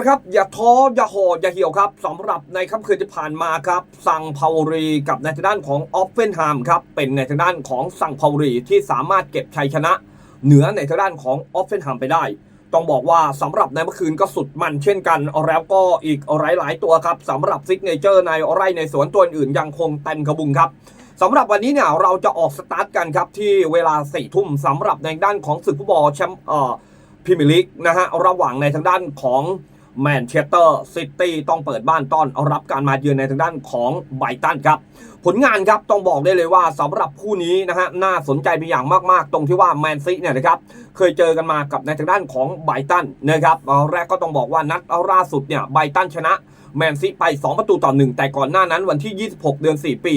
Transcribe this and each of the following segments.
ละครับ อย่าท้ออย่าห่ออย่าเหี่ยวครับสำหรับในค่ำคืนที่ผ่านมาครับ สั่งพาวรีกับในทางด้านของออฟเฟนไฮมครับเป็นในทางด้านของสั่งพาวรีที่สามารถเก็บชัยชนะ เหนือในทางด้านของออฟเฟนไฮมไปได้ ต้องบอกว่าสำหรับในเมื่อคืนก็สุดมันเช่นกันแล้วก็อีกหลาย ๆ ตัวครับสำหรับซิกเนเจอร์ในไร่ในสวนตัวอื่นยังคงเต็มขบุงครับสำหรับวันนี้เนี่ยเราจะออกสตาร์ทกันครับที่เวลาสี่ทุ่มสำหรับในด้านของศึกฟุตบอลแชมป์พรีเมียร์ลีกนะฮะระหว่างในทางด้านของ แมนเชสเตอร์ซิตี้ต้องเปิดบ้านต้อนรับการมาเยือนในทางด้านของไบตันครับ ผลงานครับต้องบอกได้เลยว่าสำหรับคู่นี้นะฮะน่าสนใจเป็นอย่างมากๆ ตรงที่ว่าแมนซีเนี่ยนะครับเคยเจอกันมากับในทางด้านของไบตันนะครับเอาแรกก็ต้องบอกว่านัดล่าสุดเนี่ยไบตันชนะแมนซีไป 2 ประตูต่อ 1 แต่ก่อนหน้านั้นวันที่ 26 เดือน 4 ปี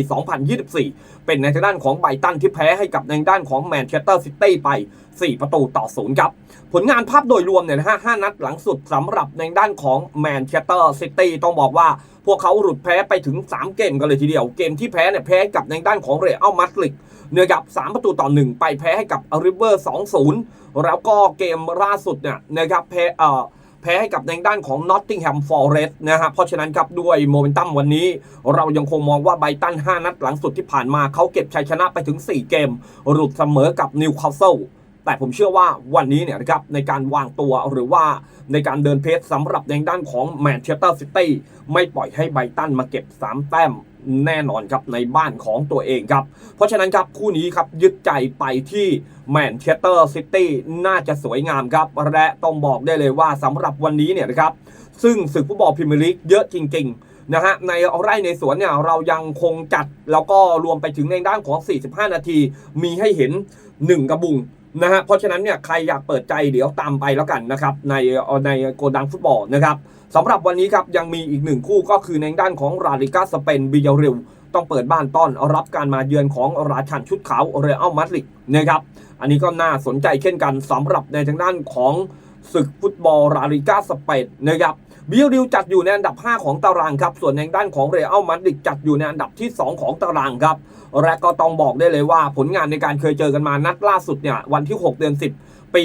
2024 เป็นในทางด้านของไบตันที่แพ้ให้กับในด้านของแมนเชสเตอร์ซิตี้ไป 4 ประตูต่อ 0 ครับ ผลงานภาพโดยรวมเนี่ยนะฮะ5นัดหลังสุดสำหรับในด้านของแมนเชสเตอร์ซิตี้ต้องบอกว่า พวกเขาหลุดแพ้ไปถึง 3 เกมกันเลยทีเดียว เกมที่แพ้เนี่ยแพ้กับในด้านของเรอัลมาดริดเนื่อกับ 3 ประตูต่อ 1 ไปแพ้ให้กับริเวอร์ 2-0 แล้วก็เกมล่าสุดเนี่ยนะครับแพ้เอ่อแพ้ให้กับในด้านของ Nottingham Forest นะฮะเพราะฉะนั้นครับด้วยโมเมนตัมวันนี้ เรายังคงมองว่าไบตัน 5 นัดหลังสุดที่ผ่านมาเขาเก็บชัยชนะไปถึง 4 เกม หลุดเสมอกับนิวคาสเซิล แต่ผมเชื่อว่าวันนี้เนี่ยนะครับในการวางตัวหรือว่าในการเดินเพจสำหรับในด้านของแมนเชสเตอร์ซิตี้ไม่ปล่อยให้ไบตันมาเก็บ 3 แต้มแน่นอนครับในบ้านของตัวเองครับ เพราะฉะนั้นครับคู่นี้ครับยึดใจไปที่แมนเชสเตอร์ซิตี้น่าจะสวยงามครับ และต้องบอกได้เลยว่าสำหรับวันนี้เนี่ยนะครับ ซึ่งศึกฟุตบอลพรีเมียร์ลีกเยอะจริง ๆนะฮะในไร่ในสวนเนี่ยเรายังคงจัด แล้วก็รวมไปถึงในด้านของ 45 นาที มีให้เห็น 1 กระบุง นะฮะเพราะฉะนั้นเนี่ยใครอยากเปิดใจเดี๋ยวตามไปแล้วกันนะครับในในโกดังฟุตบอลนะครับสำหรับวันนี้ครับยังมีอีกหนึ่งคู่ก็คือในด้านของราลิกาสเปนบิยาริลต้องเปิดบ้านต้อนรับการมาเยือนของราชันชุดขาวเรอัลมาดริดนะครับอันนี้ก็น่าสนใจเช่นกันสำหรับในทางด้านของศึกฟุตบอลราลิกาสเปนนะครับ บิลดิวจัดอยู่ในอันดับ 5 ของตารางครับ ส่วนในด้านของเรอัลมาดริดจัดอยู่ในอันดับที่ 2 ของตารางครับ และก็ต้องบอกได้เลยว่าผลงานในการเคยเจอกันมานัดล่าสุดเนี่ยวันที่ 6 เดือน 10 ปี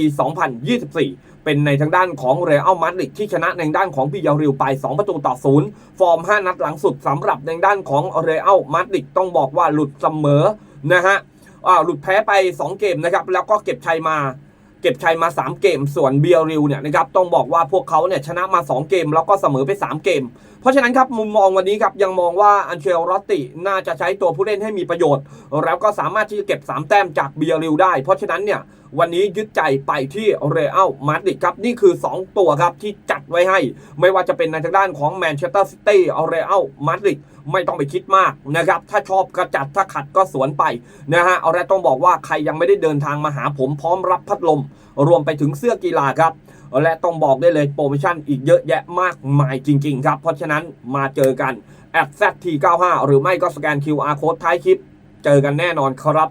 2024เป็นในทางด้านของเรอัลมาดริดที่ชนะในด้านของบิยาริลไป 2 ประตูต่อศูนย์ฟอร์ม 5 นัดหลังสุดสำหรับในด้านของเรอัลมาดริดต้องบอกว่าหลุดเสมอนะฮะหลุดแพ้ไป 2 เกมนะครับ แล้วก็เก็บชัยมา เก็บชัยมา 3 เกม ส่วนเบียริวเนี่ยนะครับต้องบอกว่าพวกเขาเนี่ยชนะมา 2 เกม แล้วก็เสมอไป 3 เกม เพราะฉะนั้นครับมุมมองวันนี้ครับยังมองว่าอันเชลรอตติน่าจะใช้ตัวผู้เล่นให้มีประโยชน์ แล้วก็สามารถที่จะเก็บ 3 แต้มจากเบียริวได้ เพราะฉะนั้นเนี่ยวันนี้ยึดใจไปที่เรอัลมาดริดครับนี่คือ 2 ตัวครับที่จั ไว้ให้ ไม่ว่าจะเป็นในทางด้านของแมนเชสเตอร์ซิตี้เอาเรอัลมาดริดไม่ต้องไปคิดมากนะครับ ถ้าชอบก็จัดถ้าขัดก็สวนไปนะฮะเอาละต้องบอกว่าใครยังไม่ได้เดินทางมาหาผมพร้อมรับพัดลม รวมไปถึงเสื้อกีฬาครับและต้องบอกได้เลยโปรโมชั่นอีกเยอะแยะมากมายจริง ๆ ครับ เพราะฉะนั้นมาเจอกัน at ZT95 หรือไม่ก็สแกน QR code ท้ายคลิป เจอกันแน่นอนครับ